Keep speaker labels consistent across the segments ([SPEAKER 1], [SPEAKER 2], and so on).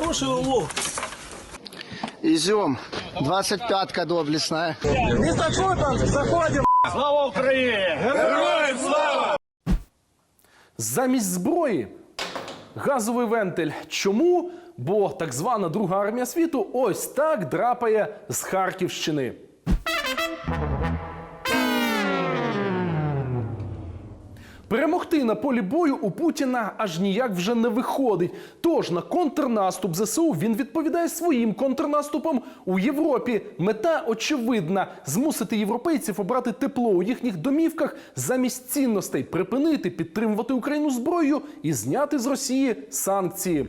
[SPEAKER 1] хороший улов.
[SPEAKER 2] Изюм. 25-ка доблестная.
[SPEAKER 1] Не такой там, заходим. Слава Україні! Героям слава!
[SPEAKER 3] Замість зброї газовий вентиль. Чому? Бо так звана Друга армія світу ось так драпає з Харківщини. Перемогти на полі бою у Путіна аж ніяк вже не виходить. Тож на контрнаступ ЗСУ він відповідає своїм контрнаступом у Європі. Мета очевидна: змусити європейців обрати тепло у їхніх домівках замість цінностей, припинити підтримувати Україну зброєю і зняти з Росії санкції.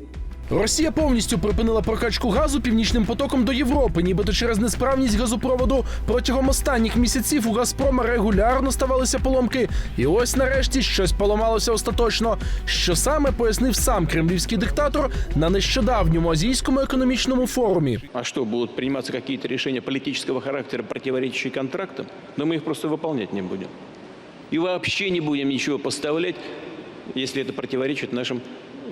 [SPEAKER 3] Росія повністю припинила прокачку газу північним потоком до Європи, нібито через несправність газопроводу. Протягом останніх місяців у Газпрома регулярно ставалися поломки. І ось нарешті щось поламалося остаточно. Що саме пояснив сам кремлівський диктатор на нещодавньому азійському економічному форумі.
[SPEAKER 4] А что, будут приниматься какие-то решения политического характера, противоречащие контрактам? Но мы их просто выполнять не будем. И вообще не будем ничего поставлять, если это противоречит нашим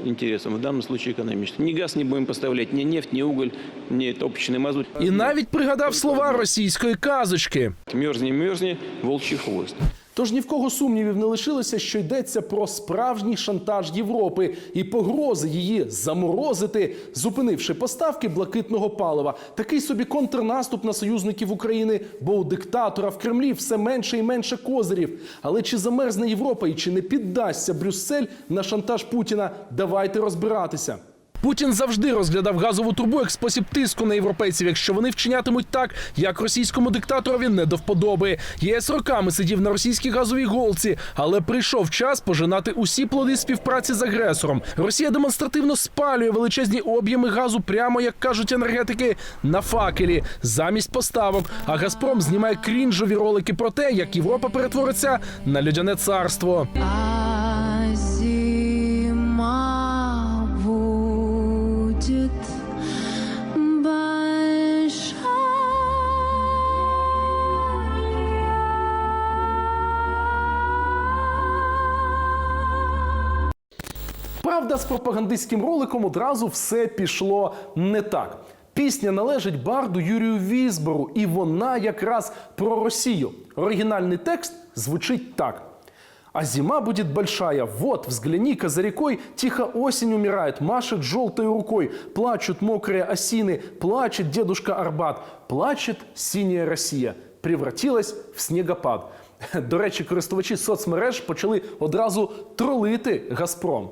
[SPEAKER 4] интересам, в данном случае економічним. Ни газ не будем поставлять, ни нефть, ни уголь, ни топочный мазут.
[SPEAKER 3] І навіть пригадав слова російської казочки.
[SPEAKER 4] Мерзні, мерзні, волчий хвост.
[SPEAKER 3] Тож ні в кого сумнівів не лишилося, що йдеться про справжній шантаж Європи і погрози її заморозити, зупинивши поставки блакитного палива. Такий собі контрнаступ на союзників України, бо у диктатора в Кремлі все менше і менше козирів. Але чи замерзне Європа і чи не піддасться Брюссель на шантаж Путіна? Давайте розбиратися. Путін завжди розглядав газову трубу як спосіб тиску на європейців, якщо вони вчинятимуть так, як російському диктаторові не до вподоби. ЄС роками сидів на російській газовій голці, але прийшов час пожинати усі плоди співпраці з агресором. Росія демонстративно спалює величезні об'єми газу, прямо як кажуть енергетики, на факелі замість поставок. А Газпром знімає крінжові ролики про те, як Європа перетвориться на льодяне царство. З пропагандистським роликом одразу все пішло не так. Пісня належить барду Юрію Візбору, і вона якраз про Росію. Оригінальний текст звучить так. А зима будет большая. Вот, взгляни-ка за рекой, тихо осень умирает, машет желтой рукой. Плачут мокрые осины, плачет дедушка Арбат, плачет синяя Росія. Превратилась в снігопад. До речі, користувачі соцмереж почали одразу тролити Газпром.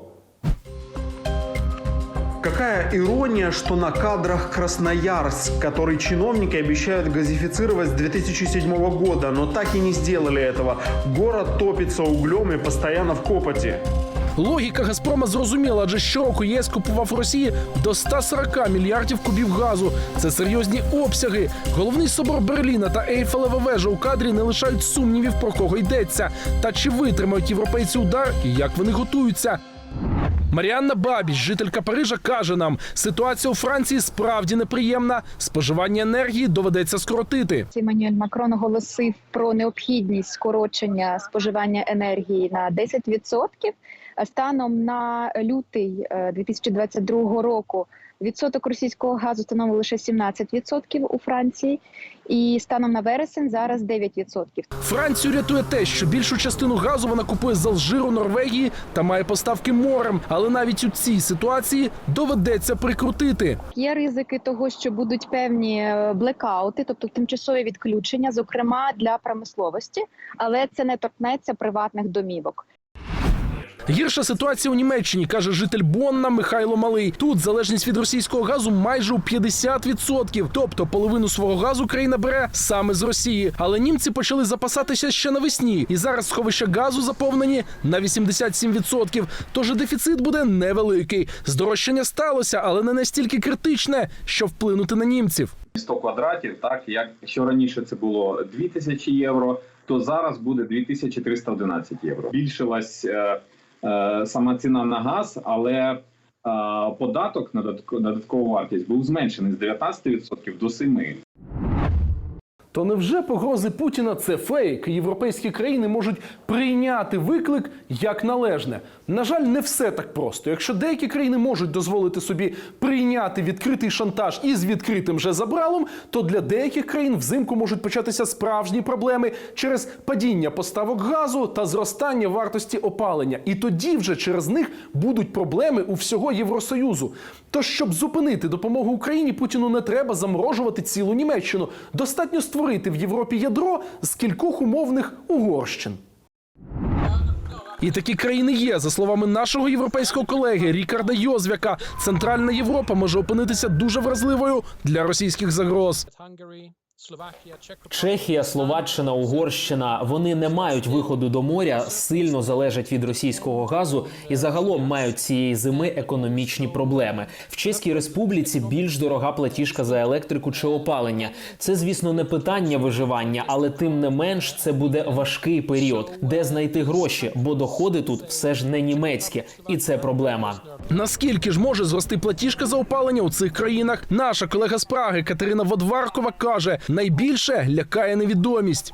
[SPEAKER 5] Какая ирония, что на кадрах Красноярск, который чиновники обещают газифицировать с 2007 года, но так и не сделали этого. Город топится углем и постоянно в копоти.
[SPEAKER 3] Логіка Газпрома зрозуміла, адже щороку ЄС купував Росії до 140 мільярдів кубів газу. Це серйозні обсяги. Головний собор Берліна та Ейфелева вежа у кадрі не лишають сумнівів, про кого йдеться. Та чи витримають європейці удар і як вони готуються. Маріанна Бабіч, жителька Парижа, каже нам: ситуація у Франції справді неприємна. Споживання енергії доведеться скоротити.
[SPEAKER 6] Еммануель Макрон оголосив про необхідність скорочення споживання енергії на 10%. Станом на лютий е, 2022 року відсоток російського газу становив лише 17% у Франції, і станом на вересень зараз 9%.
[SPEAKER 3] Францію рятує те, що більшу частину газу вона купує з Алжиру, Норвегії та має поставки морем. Але навіть у цій ситуації доведеться прикрутити.
[SPEAKER 6] Є ризики того, що будуть певні е, блекаути, тобто тимчасові відключення, зокрема для промисловості, але це не торкнеться приватних домівок.
[SPEAKER 3] Гірша ситуація у Німеччині, каже житель Бонна Михайло Малий. Тут залежність від російського газу майже у 50%. Тобто половину свого газу країна бере саме з Росії. Але німці почали запасатися ще навесні, і зараз сховища газу заповнені на 87%. Тож дефіцит буде невеликий. Здорожчання сталося, але не настільки критичне, щоб вплинути на німців.
[SPEAKER 7] 100 квадратів, так як якщо раніше це було 2000 євро, то зараз буде 2311 євро. Збільшилась е, е, сама ціна на газ, але е, податок на додатко- додаткову вартість був зменшений з 19% до 7%.
[SPEAKER 3] То невже погрози Путіна це фейк? Європейські країни можуть прийняти виклик як належне. На жаль, не все так просто. Якщо деякі країни можуть дозволити собі прийняти відкритий шантаж із відкритим же забралом, то для деяких країн взимку можуть початися справжні проблеми через падіння поставок газу та зростання вартості опалення. І тоді вже через них будуть проблеми у всього Євросоюзу. Тож, щоб зупинити допомогу Україні, Путіну не треба заморожувати цілу Німеччину. Достатньо створити в Європі ядро з кількох умовних угорщин. І такі країни є. За словами нашого європейського колеги Рікарда Йозвяка, Центральна Європа може опинитися дуже вразливою для російських загроз.
[SPEAKER 8] Чехія, Словаччина, Угорщина вони не мають виходу до моря, сильно залежать від російського газу і загалом мають цієї зими економічні проблеми. В Чеській Республіці більш дорога платіжка за електрику чи опалення. Це, звісно, не питання виживання, але тим не менш це буде важкий період, де знайти гроші, бо доходи тут все ж не німецькі, і це проблема.
[SPEAKER 3] Наскільки ж може зрости платіжка за опалення у цих країнах? Наша колега з Праги Катерина Водваркова каже: найбільше лякає невідомість.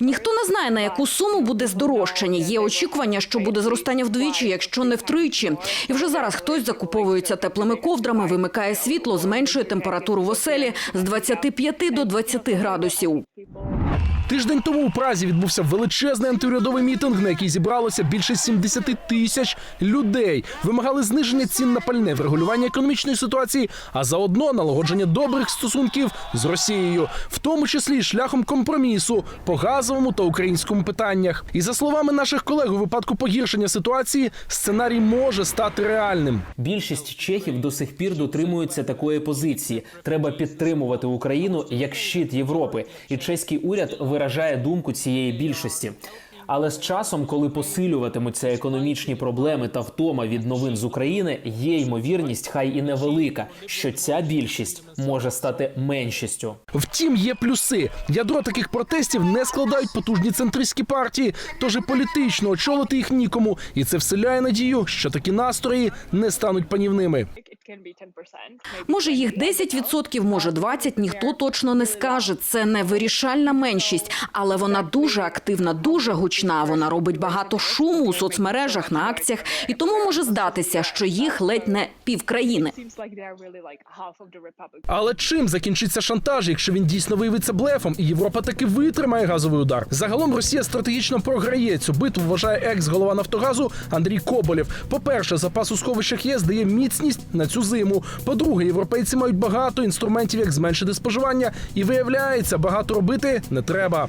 [SPEAKER 9] Ніхто не знає на яку суму буде здорожчання. Є очікування, що буде зростання вдвічі, якщо не втричі. І вже зараз хтось закуповується теплими ковдрами, вимикає світло, зменшує температуру в оселі з 25 до 20 градусів.
[SPEAKER 3] Тиждень тому у Празі відбувся величезний антиурядовий мітинг, на який зібралося більше 70 тисяч людей. Вимагали зниження цін на пальне, врегулювання економічної ситуації, а заодно налагодження добрих стосунків з Росією, в тому числі шляхом компромісу по газовому та українському питаннях. І за словами наших колег, у випадку погіршення ситуації сценарій може стати реальним.
[SPEAKER 8] Більшість чехів до сих пір дотримуються такої позиції. Треба підтримувати Україну як щит Європи, і чеський уряд виражає думку цієї більшості. Але з часом, коли посилюватимуться економічні проблеми та втома від новин з України, є ймовірність, хай і невелика, що ця більшість може стати меншістю.
[SPEAKER 3] Втім, є плюси. Ядро таких протестів не складають потужні центристські партії, тож і політично очолити їх нікому. І це вселяє надію, що такі настрої не стануть панівними.
[SPEAKER 9] Може, їх 10%, може 20%, ніхто точно не скаже. Це не вирішальна меншість, але вона дуже активна, дуже гучна. Вона робить багато шуму у соцмережах, на акціях, і тому може здатися, що їх ледь не півкраїни.
[SPEAKER 3] Але чим закінчиться шантаж, якщо він дійсно виявиться блефом, і Європа таки витримає газовий удар? Загалом Росія стратегічно програє цю битву. Вважає екс-голова Нафтогазу Андрій Коболєв. По-перше, запас у сховищах ЄС дає міцність на цю зиму. По-друге, європейці мають багато інструментів, як зменшити споживання, і виявляється, багато робити не треба.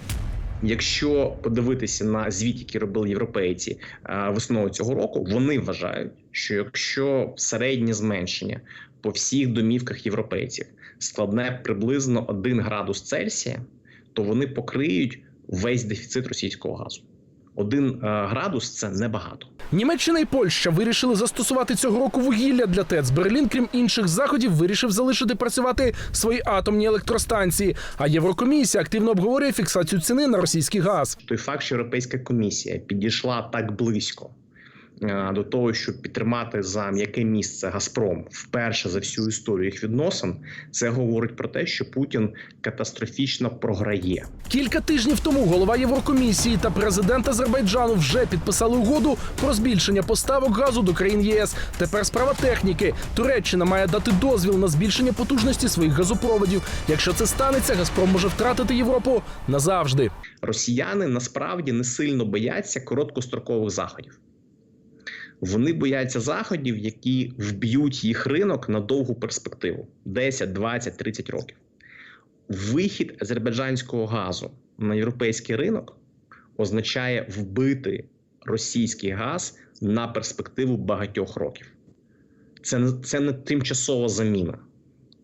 [SPEAKER 10] Якщо подивитися на звіт, який робили європейці е, весною цього року, вони вважають, що якщо середнє зменшення по всіх домівках європейців складне приблизно 1 градус Цельсія, то вони покриють весь дефіцит російського газу. Один е, градус це небагато.
[SPEAKER 3] Німеччина і Польща вирішили застосувати цього року вугілля для ТЕЦ. Берлін, крім інших заходів, вирішив залишити працювати свої атомні електростанції. А Єврокомісія активно обговорює фіксацію ціни на російський газ.
[SPEAKER 10] Той факт, що Європейська комісія підійшла так близько до того, щоб підтримати за м'яке місце Газпром вперше за всю історію їх відносин, це говорить про те, що Путін катастрофічно програє.
[SPEAKER 3] Кілька тижнів тому голова Єврокомісії та президент Азербайджану вже підписали угоду про збільшення поставок газу до країн ЄС. Тепер справа техніки. Туреччина має дати дозвіл на збільшення потужності своїх газопроводів. Якщо це станеться, Газпром може втратити Європу назавжди.
[SPEAKER 10] Росіяни насправді не сильно бояться короткострокових заходів. Вони бояться заходів, які вб'ють їх ринок на довгу перспективу 10, 20, 30 років. Вихід азербайджанського газу на європейський ринок означає вбити російський газ на перспективу багатьох років. Це, це не тимчасова заміна,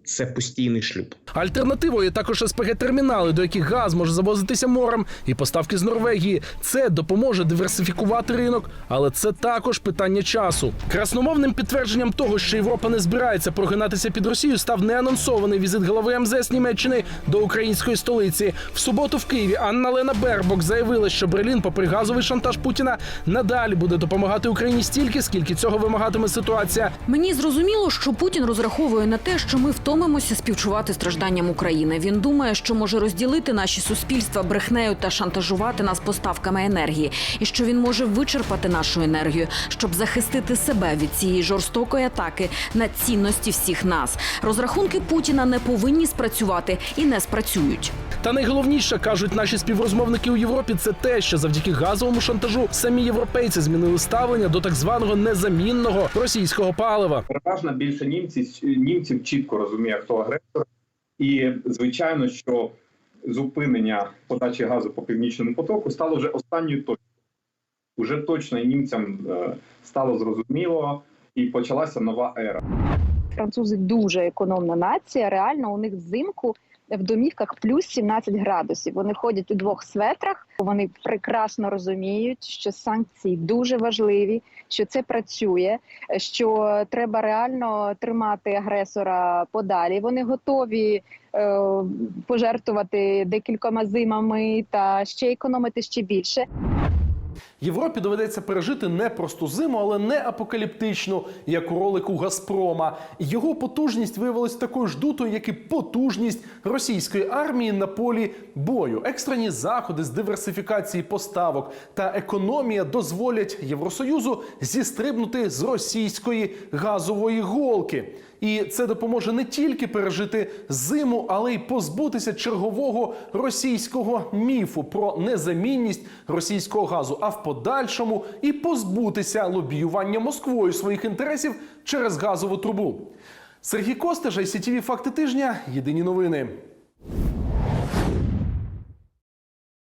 [SPEAKER 10] це постійний шлюб.
[SPEAKER 3] Альтернативою є також СПГ-термінали, до яких газ може завозитися морем, і поставки з Норвегії. Це допоможе диверсифікувати ринок, але це також питання часу. Красномовним підтвердженням того, що Європа не збирається прогинатися під Росію, став неанонсований візит голови МЗС Німеччини до української столиці. В суботу в Києві Анна Лена Бербок заявила, що Берлін, попри газовий шантаж Путіна, надалі буде допомагати Україні стільки, скільки цього вимагатиме ситуація.
[SPEAKER 9] Мені зрозуміло, що Путін розраховує на те, що ми втомилися втомимося співчувати стражданням України. Він думає, що може розділити наші суспільства брехнею та шантажувати нас поставками енергії, і що він може вичерпати нашу енергію, щоб захистити себе від цієї жорстокої атаки на цінності всіх нас. Розрахунки Путіна не повинні спрацювати і не спрацюють.
[SPEAKER 3] Та найголовніше кажуть наші співрозмовники у Європі, це те, що завдяки газовому шантажу самі європейці змінили ставлення до так званого незамінного російського палива.
[SPEAKER 7] Переважна більше німців німців чітко розуміє, хто агресор, і звичайно, що зупинення подачі газу по північному потоку стало вже останньою точкою. Уже точно і німцям е, стало зрозуміло, і почалася нова ера.
[SPEAKER 6] Французи дуже економна нація. Реально у них взимку в домівках плюс 17 градусів. Вони ходять у двох светрах. Вони прекрасно розуміють, що санкції дуже важливі, що це працює, що треба реально тримати агресора подалі. Вони готові е, пожертвувати декількома зимами та ще економити ще більше.
[SPEAKER 3] Європі доведеться пережити не просту зиму, але не апокаліптичну, як у ролику Газпрома. Його потужність виявилась такою ж дутою, як і потужність російської армії на полі бою. Екстрені заходи з диверсифікації поставок та економія дозволять Євросоюзу зістрибнути з російської газової голки. І це допоможе не тільки пережити зиму, але й позбутися чергового російського міфу про незамінність російського газу, а в подальшому і позбутися лобіювання Москвою своїх інтересів через газову трубу. Сергій Костежа, ICTV Факти тижня. Єдині новини.